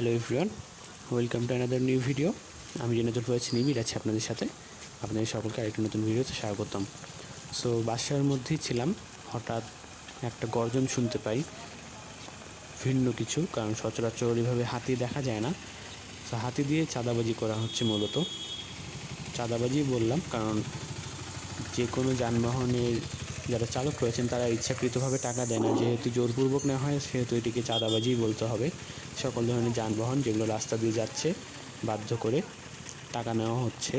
Hello everyone welcome to another new video আমি জেনেতুল ফয়েজ নিবিড়, আছি আপনাদের সাথে। আপনাদের সকলকে আরেকটি নতুন ভিডিওতে স্বাগতম। সো বাসার মধ্যেই ছিলাম। হঠাৎ একটা গর্জন শুনতে পাই। ভিন্ন কিছু, কারণ সচরাচর এভাবে হাতি দেখা যায় না। তো হাতি দিয়ে চাঁদাবাজি করা হচ্ছে মূলত। চাঁদাবাজি বললাম, কারণ যে কোনো যানবাহনের যারা চালক রয়েছেন তারা ইচ্ছাকৃতভাবে টাকা দেয় না। যেহেতু জোরপূর্বক নেওয়া হয়, সেহেতু এটিকে চাঁদাবাজি বলতে হবে। সকল ধরনের যানবাহন যেগুলো রাস্তা দিয়ে যাচ্ছে, বাধ্য করে টাকা নেওয়া হচ্ছে।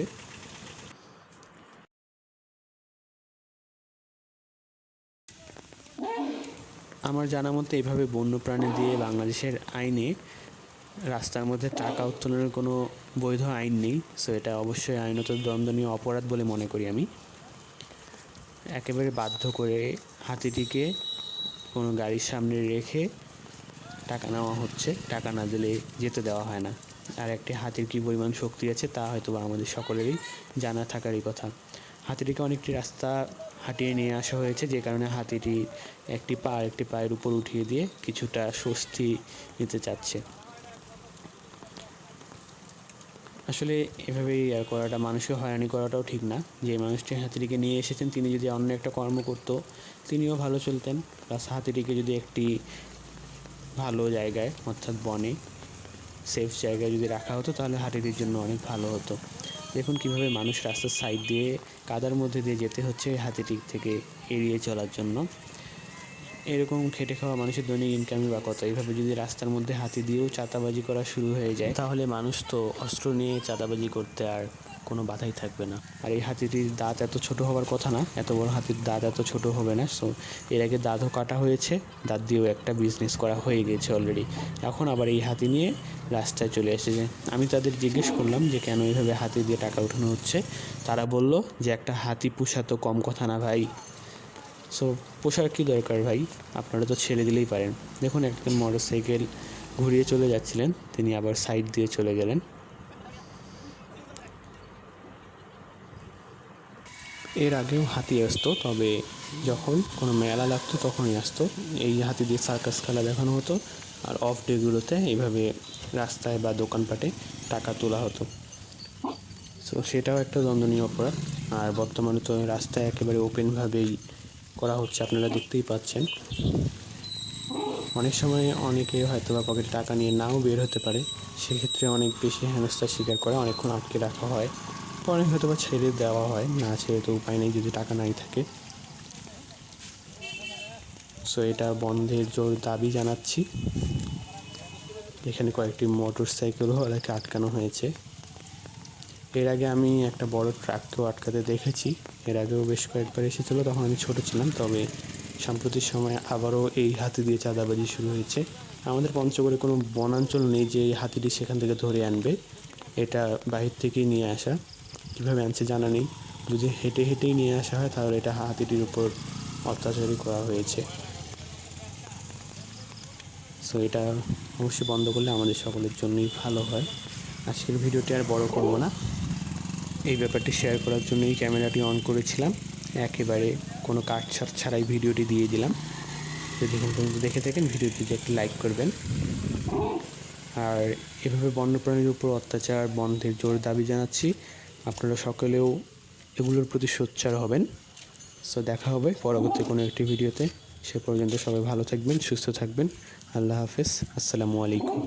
আমার জানা মতে এইভাবে বন্যপ্রাণী দিয়ে বাংলাদেশের আইনে রাস্তার মধ্যে টাকা উত্তোলনের কোনো বৈধ আইন নেই। সো এটা অবশ্যই আইনত দণ্ডনীয় অপরাধ বলে মনে করি আমি। একেবারে বাধ্য করে হাতিটিকে কোনো গাড়ির সামনে রেখে টাকা নেওয়া হচ্ছে। টাকা না দিলে যেতে দেওয়া হয় না। আর একটি হাতির কী পরিমাণ শক্তি আছে তা হয়তো বা আমাদের সকলেরই জানা থাকারই কথা। হাতিটিকে অনেকটি রাস্তা হাঁটিয়ে নিয়ে আসা হয়েছে, যে কারণে হাতিটি একটি পা একটি পায়ের উপর উঠিয়ে দিয়ে কিছুটা স্বস্তি নিতে চাচ্ছে। আসলে এভাবেই আর করাটা মানুষকে হয়রানি করাটাও ঠিক না। যে মানুষটি হাতিটিকে নিয়ে এসেছেন, তিনি যদি অন্য একটা কর্ম করতো, তিনিও ভালো চলতেন। প্লাস হাতিটিকে যদি একটি ভালো জায়গায়, অর্থাৎ বনে, সেফ জায়গায় যদি রাখা হতো, তাহলে হাতিটির জন্য অনেক ভালো হতো। দেখুন কীভাবে মানুষ রাস্তার সাইড দিয়ে, কাদার মধ্যে দিয়ে যেতে হচ্ছে হাতিটি থেকে এড়িয়ে চলার জন্য। এরকম খেটে খাওয়া মানুষের দৈনিক ইনকামই বা কত? এইভাবে যদি রাস্তার মধ্যে হাতি দিয়েও চাঁদাবাজি করা শুরু হয়ে যায়, তাহলে মানুষ তো অস্ত্র নিয়ে চাঁদাবাজি করতে আর কোনো বাধাই থাকবে না। আর এই হাতিটির দাঁত এত ছোট হওয়ার কথা না, এত বড় হাতির দাঁত এত ছোট হবে না। সো এর আগে দাঁতও কাটা হয়েছে, দাঁত দিয়েও একটা বিজনেস করা হয়ে গেছে অলরেডি এখন আবার এই হাতি নিয়ে রাস্তায় চলে এসেছে। আমি তাদের জিজ্ঞেস করলাম যে, কেন এইভাবে হাতি দিয়ে টাকা উঠানো হচ্ছে? তারা বলল যে, একটা হাতি পোষা তো কম কথা না ভাই। সো পোষার কী দরকার ভাই? আপনারা তো ছেড়ে দিলেই পারেন। দেখুন, একজন মোটর সাইকেল ঘুরিয়ে চলে যাচ্ছিলেন। তিনি আবার সাইড দিয়ে চলে গেলেন। এর আগেও হাতি আসতো, তবে যখন কোনো মেলা লাগতো তখনই আসতো। এই হাতি দিয়ে সার্কাস খেলা দেখানো হতো, আর অফ ডেগুলোতে এইভাবে রাস্তায় বা দোকানপাটে টাকা তোলা হতো। সো সেটাও একটা দ্বন্দ্বনীয় অপরাধ। আর বর্তমানে তো রাস্তায় একেবারে ওপেনভাবেই করা হচ্ছে, আপনারা দেখতেই পাচ্ছেন। অনেক সময় অনেকে হয়তো বা পকেটে টাকা নিয়ে নাও বের হতে পারে, সেক্ষেত্রে অনেক বেশি হেনস্থার শিকার করে, অনেকক্ষণ আটকে রাখা হয়। পরে হয়তো বা ছেড়ে দেওয়া হয়, না ছেড়ে তো উপায় নেই যদি টাকা নাই থাকে। সো এটা বন্ধের জোর দাবি জানাচ্ছি। এখানে কয়েকটি মোটর সাইকেলও ওদেরকে আটকানো হয়েছে। এর আগে আমি একটা বড় ট্রাককেও আটকাতে দেখেছি। এর আগেও বেশ কয়েকবার এসেছিল, তখন আমি ছোট ছিলাম, তবে সাম্প্রতিক সময়ে আবারও এই হাতি দিয়ে চাঁদাবাজি শুরু হয়েছে। আমাদের পঞ্চগড়ে কোনো বনাঞ্চল নেই যে এই হাতিটি সেখান থেকে ধরে আনবে। এটা বাহির থেকেই নিয়ে আসা। কীভাবে আনছে জানা নেই। যদি হেঁটে হেঁটেই নিয়ে আসা হয়, তাহলে এটা হাতিটির উপর অত্যাচারই করা হয়েছে। সো এটা অবশ্যই বন্ধ করলে আমাদের সকলের জন্যই ভালো হয়। আজকের ভিডিওটি আর বড় করব না। এই ব্যাপারটি শেয়ার করার জন্যই ক্যামেরাটি অন করেছিলাম। একেবারে কোনো কাটছাট ছাড়াই ভিডিওটি দিয়ে দিলাম। যদি এখন পর্যন্ত দেখে থাকেন, ভিডিওটিতে একটি লাইক করবেন। আর এভাবে বন্যপ্রাণীর উপর অত্যাচার, বন্ধের জোর দাবি জানাচ্ছি। আপনারা সকলেও এগুলোর প্রতি সোচ্চার হবেন। সো দেখা হবে পরবর্তী কোনো একটি ভিডিওতে। সে পর্যন্ত সবাই ভালো থাকবেন, সুস্থ থাকবেন। আল্লাহ হাফেজ। আসসালামু আলাইকুম।